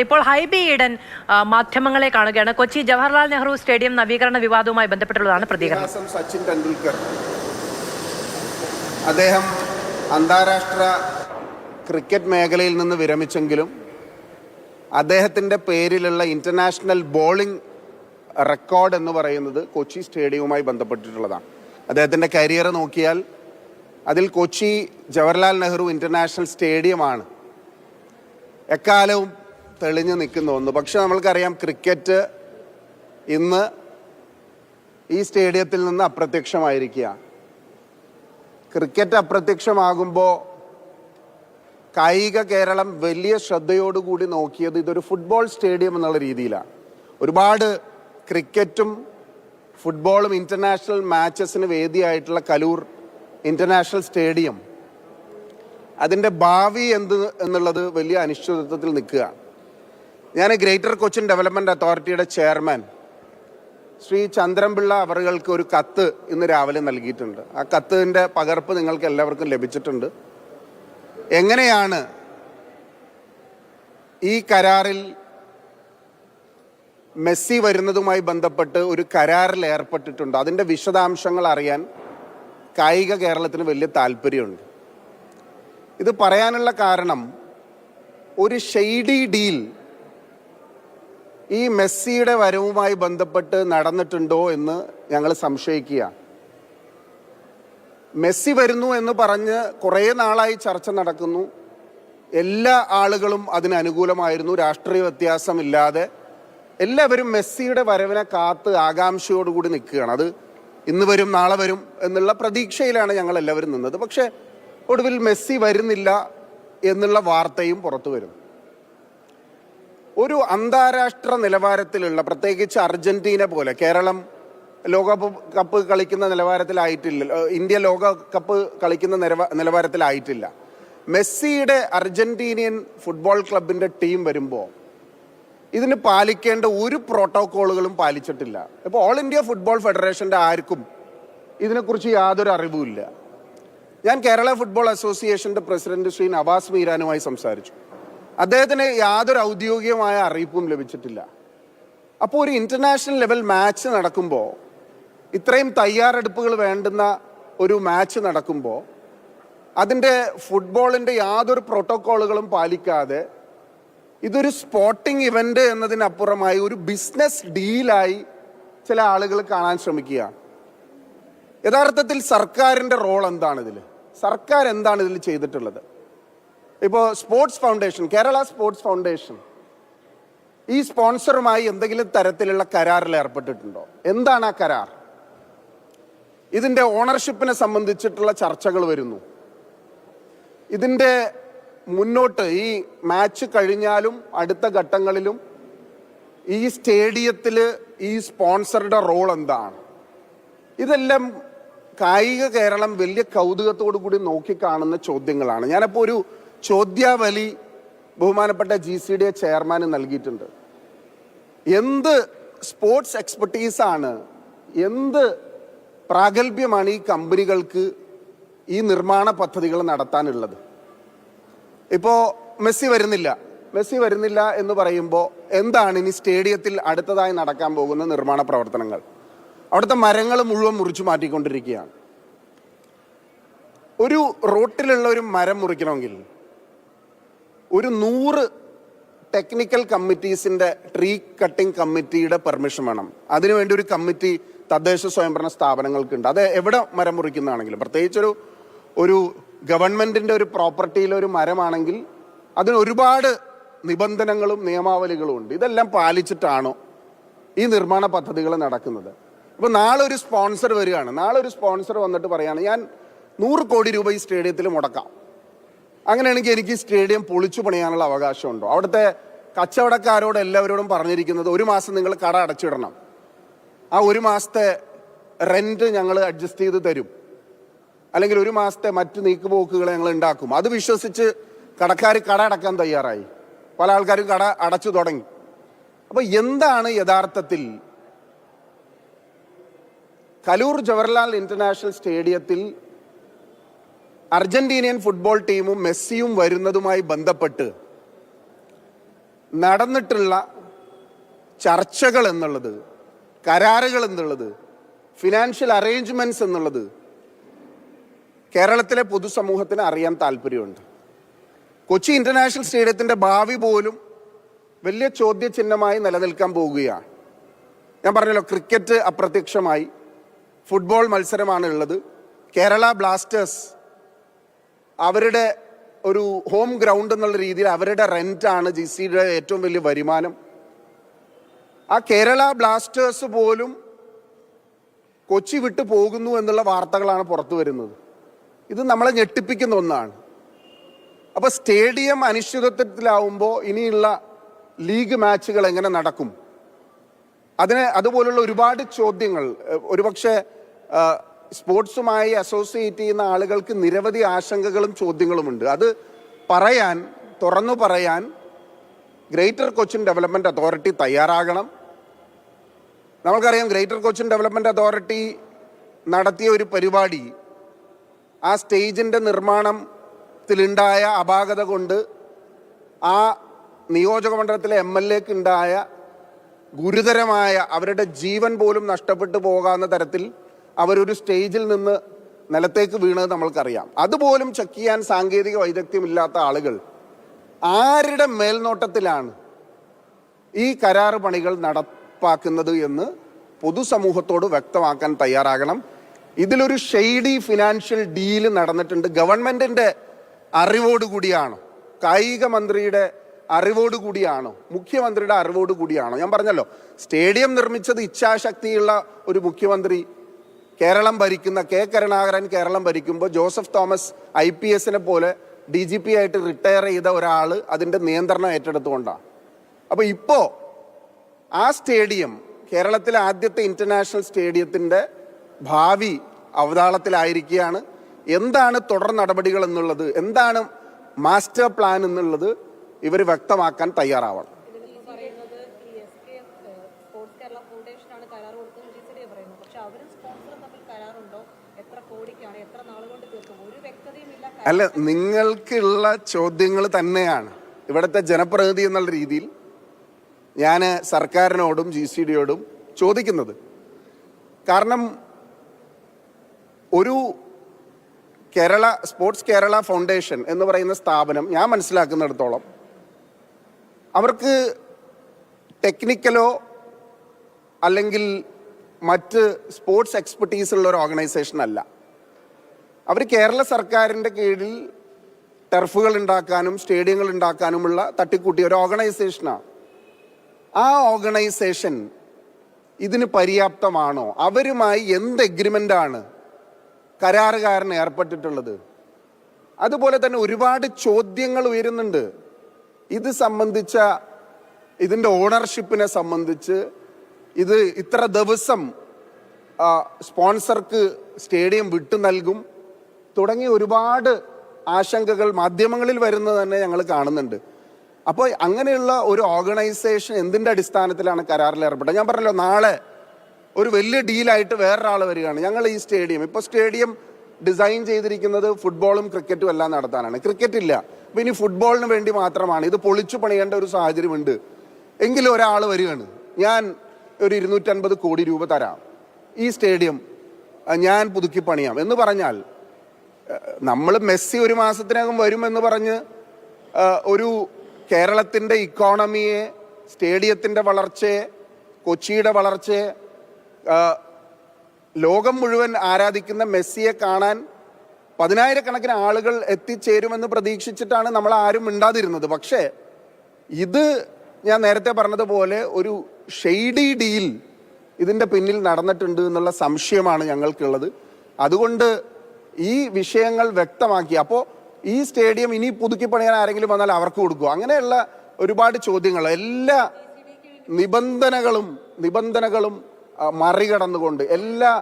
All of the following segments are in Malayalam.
ഇപ്പോൾ ഹൈബി ഈഡൻ മാധ്യമങ്ങളെ കാണുകയാണ്. കൊച്ചി ജവഹർലാൽ നെഹ്റു സ്റ്റേഡിയം നവീകരണ വിവാദവുമായി ബന്ധപ്പെട്ടുള്ളതാണ് പ്രതികരണം. സച്ചിൻ ടെണ്ടുൽക്കർ. അദ്ദേഹം അന്താരാഷ്ട്ര ക്രിക്കറ്റ് മേഖലയിൽ നിന്ന് വിരമിച്ചെങ്കിലും അദ്ദേഹത്തിന്റെ പേരിലുള്ള ഇന്റർനാഷണൽ ബോളിംഗ് റെക്കോർഡ് എന്ന് പറയുന്നത് കൊച്ചി സ്റ്റേഡിയവുമായി ബന്ധപ്പെട്ടിട്ടുള്ളതാണ്. അദ്ദേഹത്തിന്റെ കരിയർ നോക്കിയാൽ അതിൽ കൊച്ചി ജവഹർലാൽ നെഹ്റു ഇന്റർനാഷണൽ സ്റ്റേഡിയമാണ്. എക്കാലവും തെളിഞ്ഞു നിൽക്കുന്ന ഒന്ന്. പക്ഷെ നമ്മൾക്കറിയാം ക്രിക്കറ്റ് ഇന്ന് ഈ സ്റ്റേഡിയത്തിൽ നിന്ന് അപ്രത്യക്ഷമായിരിക്കുക. ക്രിക്കറ്റ് അപ്രത്യക്ഷമാകുമ്പോൾ കായിക കേരളം വലിയ ശ്രദ്ധയോടുകൂടി നോക്കിയത് ഇതൊരു ഫുട്ബോൾ സ്റ്റേഡിയം എന്നുള്ള രീതിയിലാണ്. ഒരുപാട് ക്രിക്കറ്റും ഫുട്ബോളും ഇന്റർനാഷണൽ മാച്ചസിന് വേദിയായിട്ടുള്ള കലൂർ ഇന്റർനാഷണൽ സ്റ്റേഡിയം. അതിന്റെ ഭാവി എന്ത് എന്നുള്ളത് വലിയ അനിശ്ചിതത്വത്തിൽ നിൽക്കുകയാണ്. ഞാൻ ഗ്രേറ്റർ കൊച്ചിൻ ഡെവലപ്മെന്റ് അതോറിറ്റിയുടെ ചെയർമാൻ ശ്രീ ചന്ദ്രൻപിള്ള അവറുകൾക്ക് ഒരു കത്ത് ഇന്ന് രാവിലെ നൽകിയിട്ടുണ്ട്. ആ കത്തിന്റെ പകർപ്പ് നിങ്ങൾക്ക് എല്ലാവർക്കും ലഭിച്ചിട്ടുണ്ട്. എങ്ങനെയാണ് ഈ കരാറിൽ മെസ്സി വരുന്നതുമായി ബന്ധപ്പെട്ട് ഒരു കരാറിൽ ഏർപ്പെട്ടിട്ടുണ്ട്? അതിന്റെ വിശദാംശങ്ങൾ അറിയാൻ കായിക കേരളത്തിന് വലിയ താല്പര്യമുണ്ട്. ഇത് പറയാനുള്ള കാരണം ഒരു ഷെയ്ഡി ഡീൽ ഈ മെസ്സിയുടെ വരവുമായി ബന്ധപ്പെട്ട് നടന്നിട്ടുണ്ടോ എന്ന് ഞങ്ങൾ സംശയിക്കുക. മെസ്സി വരുന്നു എന്ന് പറഞ്ഞ് കുറേ നാളായി ചർച്ച നടക്കുന്നു. എല്ലാ ആളുകളും അതിന് അനുകൂലമായിരുന്നു. രാഷ്ട്രീയ വ്യത്യാസമില്ലാതെ എല്ലാവരും മെസ്സിയുടെ വരവിനെ കാത്ത് ആകാംക്ഷയോടുകൂടി നിൽക്കുകയാണ്. അത് ഇന്ന് വരും നാളെ വരും എന്നുള്ള പ്രതീക്ഷയിലാണ് ഞങ്ങൾ എല്ലാവരും നിന്നത്. പക്ഷേ ഒടുവിൽ മെസ്സി വരുന്നില്ല എന്നുള്ള വാർത്തയും പുറത്തു വരും ഒരു അന്താരാഷ്ട്ര നിലവാരത്തിലുള്ള പ്രത്യേകിച്ച് അർജന്റീന പോലെ കേരളം ലോകകപ്പ് കപ്പ് കളിക്കുന്ന നിലവാരത്തിലായിട്ടില്ല ഇന്ത്യ ലോകകപ്പ് കളിക്കുന്ന നിലവാ നിലവാരത്തിലായിട്ടില്ല. മെസ്സിയുടെ അർജന്റീനിയൻ ഫുട്ബോൾ ക്ലബിന്റെ ടീം വരുമ്പോൾ ഇതിന് പാലിക്കേണ്ട ഒരു പ്രോട്ടോക്കോളുകളും പാലിച്ചിട്ടില്ല. ഇപ്പോൾ ഓൾ ഇന്ത്യ ഫുട്ബോൾ ഫെഡറേഷന്റെ ആർക്കും ഇതിനെക്കുറിച്ച് യാതൊരു അറിവുമില്ല. ഞാൻ കേരള ഫുട്ബോൾ അസോസിയേഷന്റെ പ്രസിഡന്റ് ശ്രീ നവാസ് മീരാനുമായി സംസാരിച്ചു. അദ്ദേഹത്തിന് യാതൊരു ഔദ്യോഗികമായ അറിയിപ്പും ലഭിച്ചിട്ടില്ല. അപ്പോൾ ഒരു ഇന്റർനാഷണൽ ലെവൽ മാച്ച് നടക്കുമ്പോൾ ഇത്രയും തയ്യാറെടുപ്പുകൾ വേണ്ടുന്ന ഒരു മാച്ച് നടക്കുമ്പോൾ അതിന്റെ ഫുട്ബോളിന്റെ യാതൊരു പ്രോട്ടോക്കോളുകളും പാലിക്കാതെ ഇതൊരു സ്പോർട്ടിംഗ് ഇവന്റ് എന്നതിനപ്പുറമായി ഒരു ബിസിനസ് ഡീലായി ചില ആളുകൾ കാണാൻ ശ്രമിക്കുകയാണ്. യഥാർത്ഥത്തിൽ സർക്കാരിന്റെ റോൾ എന്താണ് ഇതിൽ സർക്കാർ എന്താണ് ഇതിൽ ചെയ്തിട്ടുള്ളത്? ഇപ്പോൾ sports foundation Kerala sports foundation ഈ സ്പോൺസറുമായി എന്തെങ്കിലും തരത്തിലുള്ള കരാറിൽ ഏർപ്പെട്ടിട്ടുണ്ടോ? എന്താണ് ആ കരാർ? ഇതിന്റെ ഓണർഷിപ്പിനെ സംബന്ധിച്ചിട്ടുള്ള ചർച്ചകൾ വരുന്നു. ഇതിന്റെ മുന്നോട്ട് ഈ മാച്ച് കഴിഞ്ഞാലും അടുത്ത ഘട്ടങ്ങളിലും ഈ സ്റ്റേഡിയത്തിൽ ഈ സ്പോൺസറുടെ റോൾ എന്താണ്? ഇതെല്ലാം കായിക കേരളം വലിയ കൗതുകത്തോടു കൂടി നോക്കിക്കാണുന്ന ചോദ്യങ്ങളാണ്. ഞാനപ്പോൾ ഒരു ചോദ്യാവലി ബഹുമാനപ്പെട്ട ജി സി ഡി എ ചെയർമാന് നൽകിയിട്ടുണ്ട്. എന്ത് സ്പോർട്സ് എക്സ്പെർട്ടീസാണ് എന്ത് പ്രാഗൽഭ്യമാണ് ഈ കമ്പനികൾക്ക് ഈ നിർമ്മാണ പദ്ധതികൾ നടത്താനുള്ളത്? ഇപ്പോൾ മെസ്സി വരുന്നില്ല. മെസ്സി വരുന്നില്ല എന്ന് പറയുമ്പോൾ എന്താണ് ഇനി സ്റ്റേഡിയത്തിൽ അടുത്തതായി നടക്കാൻ പോകുന്ന നിർമ്മാണ പ്രവർത്തനങ്ങൾ? അവിടുത്തെ മരങ്ങൾ മുഴുവൻ മുറിച്ചു മാറ്റിക്കൊണ്ടിരിക്കുകയാണ്. ഒരു റോട്ടിലുള്ള ഒരു മരം മുറിക്കണമെങ്കിൽ ഒരു നൂറ് ടെക്നിക്കൽ കമ്മിറ്റീസിന്റെ ട്രീ കട്ടിംഗ് കമ്മിറ്റിയുടെ പെർമിഷൻ വേണം. അതിനുവേണ്ടി ഒരു കമ്മിറ്റി തദ്ദേശ സ്വയംഭരണ സ്ഥാപനങ്ങൾക്കുണ്ട്. അത് എവിടെ മരം മുറിക്കുന്നതാണെങ്കിലും പ്രത്യേകിച്ചൊരു ഒരു ഗവൺമെന്റിന്റെ ഒരു പ്രോപ്പർട്ടിയിലെ ഒരു മരമാണെങ്കിൽ അതിന് ഒരുപാട് നിബന്ധനകളും നിയമാവലികളും ഉണ്ട്. ഇതെല്ലാം പാലിച്ചിട്ടാണോ ഈ നിർമ്മാണ പദ്ധതികൾ നടക്കുന്നത്. അപ്പോൾ നാളെ ഒരു സ്പോൺസർ വരികയാണ്. നാളെ ഒരു സ്പോൺസർ വന്നിട്ട് പറയുകയാണ് ഞാൻ നൂറ് കോടി രൂപ ഈ സ്റ്റേഡിയത്തിൽ മുടക്കാം. അങ്ങനെയാണെങ്കിൽ എനിക്ക് സ്റ്റേഡിയം പൊളിച്ചു പണിയാനുള്ള അവകാശമുണ്ടോ? അവിടുത്തെ കച്ചവടക്കാരോട് എല്ലാവരോടും പറഞ്ഞിരിക്കുന്നത് ഒരു മാസം നിങ്ങൾ കട അടച്ചിടണം. ആ ഒരു മാസത്തെ റെന്റ് ഞങ്ങൾ അഡ്ജസ്റ്റ് ചെയ്ത് തരും. അല്ലെങ്കിൽ ഒരു മാസത്തെ മറ്റ് നീക്കുപോക്കുകൾ ഞങ്ങൾ ഉണ്ടാക്കും. അത് വിശ്വസിച്ച് കടക്കാർ കട അടക്കാൻ തയ്യാറായി. പല ആൾക്കാരും കട അടച്ചു തുടങ്ങി. അപ്പോൾ എന്താണ് യഥാർത്ഥത്തിൽ കലൂർ ജവഹർലാൽ ഇന്റർനാഷണൽ സ്റ്റേഡിയത്തിൽ അർജന്റീനിയൻ ഫുട്ബോൾ ടീമും മെസ്സിയും വരുന്നതുമായി ബന്ധപ്പെട്ട് നടന്നിട്ടുള്ള ചർച്ചകൾ എന്നുള്ളത് കരാറുകൾ എന്നുള്ളത് ഫിനാൻഷ്യൽ അറേഞ്ച്മെന്റ്സ് എന്നുള്ളത് കേരളത്തിലെ പൊതുസമൂഹത്തിന് അറിയാൻ താല്പര്യമുണ്ട്. കൊച്ചി ഇന്റർനാഷണൽ സ്റ്റേഡിയത്തിന്റെ ഭാവി പോലും വലിയ ചോദ്യചിഹ്നമായി നിലനിൽക്കാൻ പോവുകയാണ് ഞാൻ പറഞ്ഞല്ലോ ക്രിക്കറ്റ് അപ്രത്യക്ഷമായി. ഫുട്ബോൾ മത്സരമാണ് ഉള്ളത് കേരള ബ്ലാസ്റ്റേഴ്സ് അവരുടെ ഒരു ഹോം ഗ്രൗണ്ട് എന്നുള്ള രീതിയിൽ അവരുടെ റെന്റാണ് ജി സിയുടെ ഏറ്റവും വലിയ വരുമാനം. ആ കേരള ബ്ലാസ്റ്റേഴ്സ് പോലും കൊച്ചി വിട്ടു പോകുന്നു എന്നുള്ള വാർത്തകളാണ് പുറത്തു വരുന്നത്. ഇത് നമ്മളെ ഞെട്ടിപ്പിക്കുന്ന ഒന്നാണ്. അപ്പോൾ സ്റ്റേഡിയം അനിശ്ചിതത്വത്തിലാവുമ്പോൾ ഇനിയുള്ള ലീഗ് മാച്ചുകൾ എങ്ങനെ നടക്കും? അതിന് അതുപോലുള്ള ഒരുപാട് ചോദ്യങ്ങൾ. ഒരുപക്ഷെ സ്പോർട്സുമായി അസോസിയേറ്റ് ചെയ്യുന്ന ആളുകൾക്ക് നിരവധി ആശങ്കകളും ചോദ്യങ്ങളുമുണ്ട്. അത് പറയാൻ തുറന്നു പറയാൻ ഗ്രേറ്റർ കൊച്ചിൻ ഡെവലപ്മെന്റ് അതോറിറ്റി തയ്യാറാകണം. നമുക്കറിയാം ഗ്രേറ്റർ കൊച്ചിൻ ഡെവലപ്മെന്റ് അതോറിറ്റി നടത്തിയ ഒരു പരിപാടി ആ സ്റ്റേജിന്റെ നിർമ്മാണത്തിലുണ്ടായ അപാകത കൊണ്ട് ആ നിയോജക മണ്ഡലത്തിലെ എം എൽ എക്ക് ഉണ്ടായ ഗുരുതരമായ അവരുടെ ജീവൻ പോലും നഷ്ടപ്പെട്ടു പോകാവുന്ന തരത്തിൽ അവരൊരു സ്റ്റേജിൽ നിന്ന് നിലത്തേക്ക് വീണത് നമ്മൾക്കറിയാം. അതുപോലും ചെക്ക് ചെയ്യാൻ സാങ്കേതിക വൈദഗ്ധ്യമില്ലാത്ത ആളുകൾ ആരുടെ മേൽനോട്ടത്തിലാണ് ഈ കരാറ് പണികൾ നടപ്പാക്കുന്നത് എന്ന് പൊതുസമൂഹത്തോട് വ്യക്തമാക്കാൻ തയ്യാറാകണം. ഇതിലൊരു ഷെയ്ഡി ഫിനാൻഷ്യൽ ഡീൽ നടന്നിട്ടുണ്ട്. ഗവൺമെന്റിന്റെ അറിവോടുകൂടിയാണോ കായിക മന്ത്രിയുടെ അറിവോടുകൂടിയാണോ മുഖ്യമന്ത്രിയുടെ അറിവോടുകൂടിയാണോ ഞാൻ പറഞ്ഞല്ലോ സ്റ്റേഡിയം നിർമ്മിച്ചത് ഇച്ഛാശക്തിയുള്ള ഒരു മുഖ്യമന്ത്രി കേരളം ഭരിക്കുന്ന കെ കരുണാകരൻ കേരളം ഭരിക്കുമ്പോൾ ജോസഫ് തോമസ് ഐ പി എസിനെ പോലെ ഡി ജി പി ആയിട്ട് റിട്ടയർ ചെയ്ത ഒരാൾ അതിന്റെ നിയന്ത്രണം ഏറ്റെടുത്തുകൊണ്ടാണ് അപ്പോൾ ഇപ്പോൾ ആ സ്റ്റേഡിയം കേരളത്തിലെ ആദ്യത്തെ ഇന്റർനാഷണൽ സ്റ്റേഡിയത്തിന്റെ ഭാവി അവതാളത്തിലായിരിക്കുകയാണ്. എന്താണ് തുടർ നടപടികൾ എന്നുള്ളത് എന്താണ് മാസ്റ്റർ പ്ലാൻ എന്നുള്ളത് ഇവർ വ്യക്തമാക്കാൻ തയ്യാറാവണം ഇതിൽ പറയുന്നത് ഈ എസ് കെ സ്പോർട്സ് കേരള ഫൗണ്ടേഷനാണ് കരാർ കൊടുത്തത് ജി സി ഡി പറയുന്നത് പക്ഷെ അവരും സ്പോൺസറും തമ്മിൽ കരാറുണ്ടോ എത്ര കോടിക്കാണ് എത്ര നാൾ കൊണ്ട് തീർക്കും ഒരു വ്യക്തതയും ഇല്ല അല്ല നിങ്ങൾക്കുള്ള ചോദ്യങ്ങൾ തന്നെയാണ്. ഇവിടുത്തെ ജനപ്രതിനിധി എന്നുള്ള രീതിയിൽ ഞാൻ സർക്കാരിനോടും ജി സി ഡിയോടും ചോദിക്കുന്നത്. കാരണം ഒരു കേരള സ്പോർട്സ് കേരള ഫൗണ്ടേഷൻ എന്ന് പറയുന്ന സ്ഥാപനം ഞാൻ മനസ്സിലാക്കുന്നിടത്തോളം അവർക്ക് ടെക്നിക്കലോ അല്ലെങ്കിൽ മറ്റ് സ്പോർട്സ് എക്സ്പെർട്ടീസ് ഉള്ള ഒരു ഓർഗനൈസേഷൻ അല്ല. അവർ കേരള സർക്കാരിന്റെ കീഴിൽ ടർഫുകൾ ഉണ്ടാക്കാനും സ്റ്റേഡിയങ്ങൾ ഉണ്ടാക്കാനുമുള്ള തട്ടിക്കൂട്ടിയ ഒരു ഓർഗനൈസേഷനാണ് ആ ഓർഗനൈസേഷൻ ഇതിന് പര്യാപ്തമാണോ? അവരുമായി എന്ത് എഗ്രിമെന്റ് ആണ് കരാറുകാരൻ ഏർപ്പെട്ടിട്ടുള്ളത്? അതുപോലെ തന്നെ ഒരുപാട് ചോദ്യങ്ങൾ ഉയരുന്നുണ്ട്. ഇത് സംബന്ധിച്ച ഇതിന്റെ ഓണർഷിപ്പിനെ സംബന്ധിച്ച് ഇത് ഇത്ര ദിവസം സ്പോൺസർക്ക് സ്റ്റേഡിയം വിട്ടു നൽകും. തുടങ്ങി ഒരുപാട് ആശങ്കകൾ മാധ്യമങ്ങളിൽ വരുന്നത് തന്നെ ഞങ്ങൾ കാണുന്നുണ്ട്. അപ്പോൾ അങ്ങനെയുള്ള ഒരു ഓർഗനൈസേഷൻ എന്തിന്റെ അടിസ്ഥാനത്തിലാണ് കരാറിൽ ഏർപ്പെട്ടത്? ഞാൻ പറഞ്ഞല്ലോ നാളെ ഒരു വലിയ ഡീലായിട്ട് വേറൊരാൾ വരികയാണ്. ഞങ്ങൾ ഈ സ്റ്റേഡിയം ഇപ്പോൾ സ്റ്റേഡിയം ഡിസൈൻ ചെയ്തിരിക്കുന്നത് ഫുട്ബോളും ക്രിക്കറ്റും എല്ലാം നടത്താനാണ്. ക്രിക്കറ്റ് ഇല്ല. അപ്പം ഇനി ഫുട്ബോളിന് വേണ്ടി മാത്രമാണ്. ഇത് പൊളിച്ചു പണിയേണ്ട ഒരു സാഹചര്യമുണ്ട്. എങ്കിലും ഒരാൾ വരികയാണ്. ഞാൻ ഒരു ഇരുന്നൂറ്റൻപത് കോടി രൂപ തരാം. ഈ സ്റ്റേഡിയം ഞാൻ പുതുക്കി പണിയാം. എന്ന് പറഞ്ഞാൽ നമ്മൾ മെസ്സി ഒരു മാസത്തിനകം വരുമെന്ന് പറഞ്ഞ് ഒരു കേരളത്തിന്റെ ഇക്കോണമിയെ സ്റ്റേഡിയത്തിന്റെ വളർച്ചയെ കൊച്ചിയുടെ വളർച്ചയെ ലോകം മുഴുവൻ ആരാധിക്കുന്ന മെസ്സിയെ കാണാൻ പതിനായിരക്കണക്കിന് ആളുകൾ എത്തിച്ചേരുമെന്ന് പ്രതീക്ഷിച്ചിട്ടാണ് നമ്മൾ ആരും മിണ്ടാതിരുന്നത്. പക്ഷേ ഇത് ഞാൻ നേരത്തെ പറഞ്ഞതുപോലെ ഒരു ഷെയ്ഡി ഡീൽ ഇതിന്റെ പിന്നിൽ നടന്നിട്ടുണ്ട് എന്നുള്ള സംശയമാണ് ഞങ്ങൾക്കുള്ളത്. അതുകൊണ്ട് ഈ വിഷയങ്ങൾ വ്യക്തമാക്കി. അപ്പോൾ ഈ സ്റ്റേഡിയം ഇനി പുതുക്കി പണിയാൻ ആരെങ്കിലും വന്നാൽ അവർക്ക് കൊടുക്കുക അങ്ങനെയുള്ള ഒരുപാട് ചോദ്യങ്ങൾ. എല്ലാ നിബന്ധനകളും നിബന്ധനകളും മറികടന്നുകൊണ്ട് എല്ലാ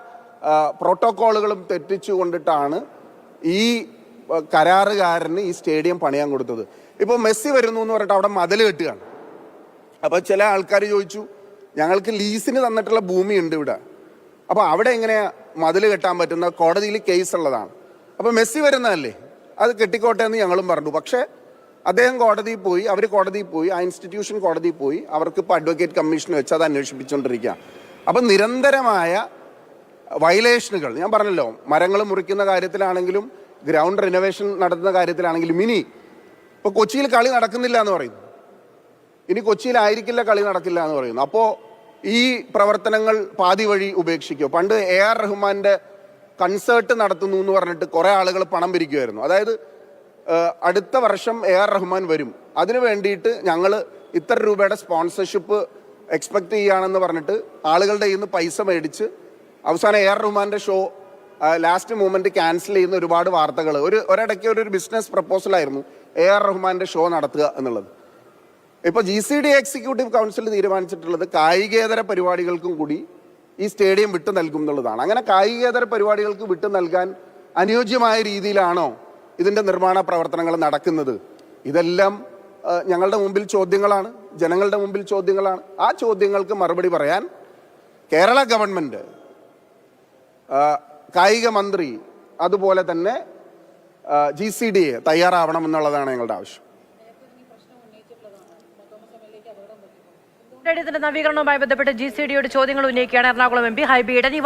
പ്രോട്ടോക്കോളുകളും തെറ്റിച്ചു കൊണ്ടിട്ടാണ് ഈ കരാറുകാരന് ഈ സ്റ്റേഡിയം പണിയാൻ കൊടുത്തത്. ഇപ്പോൾ മെസ്സി വരുന്നു എന്ന് പറഞ്ഞിട്ട് അവിടെ മതിൽ കെട്ടുകയാണ്. അപ്പോൾ ചില ആൾക്കാർ ചോദിച്ചു ഞങ്ങൾക്ക് ലീസിന് തന്നിട്ടുള്ള ഭൂമിയുണ്ട് ഇവിടെ. അപ്പോൾ അവിടെ എങ്ങനെയാ മതിൽ കെട്ടാൻ പറ്റുന്ന കോടതിയിൽ കേസ് ഉള്ളതാണ് അപ്പോൾ മെസ്സി വരുന്നതല്ലേ? അത് കെട്ടിക്കോട്ടെ എന്ന് ഞങ്ങളും പറഞ്ഞു. പക്ഷേ അദ്ദേഹം കോടതിയിൽ പോയി അവർ കോടതിയിൽ പോയി ആ ഇൻസ്റ്റിറ്റ്യൂഷൻ കോടതിയിൽ പോയി അവർക്ക് ഇപ്പോൾ അഡ്വക്കേറ്റ് കമ്മീഷൻ വെച്ച് അത് അന്വേഷിപ്പിച്ചുകൊണ്ടിരിക്കുക അപ്പം നിരന്തരമായ വയലേഷനുകൾ ഞാൻ പറഞ്ഞല്ലോ മരങ്ങൾ മുറിക്കുന്ന കാര്യത്തിലാണെങ്കിലും ഗ്രൗണ്ട് റിനോവേഷൻ നടത്തുന്ന കാര്യത്തിലാണെങ്കിലും ഇനി ഇപ്പോൾ കൊച്ചിയിൽ കളി നടക്കുന്നില്ല എന്ന് പറയുന്നു. ഇനി കൊച്ചിയിലായിരിക്കില്ല കളി നടക്കില്ല എന്ന് പറയുന്നു. അപ്പോൾ ഈ പ്രവർത്തനങ്ങൾ പാതി വഴി ഉപേക്ഷിക്കുക പണ്ട് എ ആർ റഹ്മാന്റെ കൺസേർട്ട് നടത്തുന്നു എന്ന് പറഞ്ഞിട്ട് കുറേ ആളുകൾ പണം പിരിക്കുമായിരുന്നു അതായത് അടുത്ത വർഷം എ ആർ റഹ്മാൻ വരും. അതിനു വേണ്ടിയിട്ട് ഞങ്ങൾ ഇത്ര രൂപയുടെ സ്പോൺസർഷിപ്പ് എക്സ്പെക്ട് ചെയ്യുകയാണെന്ന് പറഞ്ഞിട്ട് ആളുകളുടെ കയ്യിൽ നിന്ന് പൈസ മേടിച്ച് അവസാനം എ ആർ റഹ്മാന്റെ ഷോ ലാസ്റ്റ് മൂമെന്റ് ക്യാൻസൽ ചെയ്യുന്ന ഒരുപാട് വാർത്തകൾ ഒരു ഒരിടയ്ക്ക് ഒരു ബിസിനസ് പ്രപ്പോസലായിരുന്നു എ ആർ റഹ്മാന്റെ ഷോ നടത്തുക എന്നുള്ളത്. ഇപ്പൊ G C D executive council തീരുമാനിച്ചിട്ടുള്ളത് കായികേതര പരിപാടികൾക്കും കൂടി ഈ സ്റ്റേഡിയം വിട്ടു നൽകും എന്നുള്ളതാണ്. അങ്ങനെ കായികേതര പരിപാടികൾക്ക് വിട്ടു നൽകാൻ അനുയോജ്യമായ രീതിയിലാണോ ഇതിന്റെ നിർമ്മാണ പ്രവർത്തനങ്ങൾ നടക്കുന്നത്? ഇതെല്ലാം ഞങ്ങളുടെ മുമ്പിൽ ചോദ്യങ്ങളാണ് ജനങ്ങളുടെ മുമ്പിൽ ചോദ്യങ്ങളാണ്. ആ ചോദ്യങ്ങൾക്ക് മറുപടി പറയാൻ കേരള ഗവൺമെന്റ് കായിക മന്ത്രി അതുപോലെ തന്നെ ജി സി ഡി എ തയ്യാറാവണം എന്നുള്ളതാണ് ഞങ്ങളുടെ ആവശ്യം. സ്റ്റേഡിയത്തിന്റെ നവീകരണവുമായി ബന്ധപ്പെട്ട് ജി സി ഡിയുടെ ചോദ്യങ്ങൾ ഉന്നയിക്കുകയാണ് എറണാകുളം എം പി ഹൈബി ഇടനി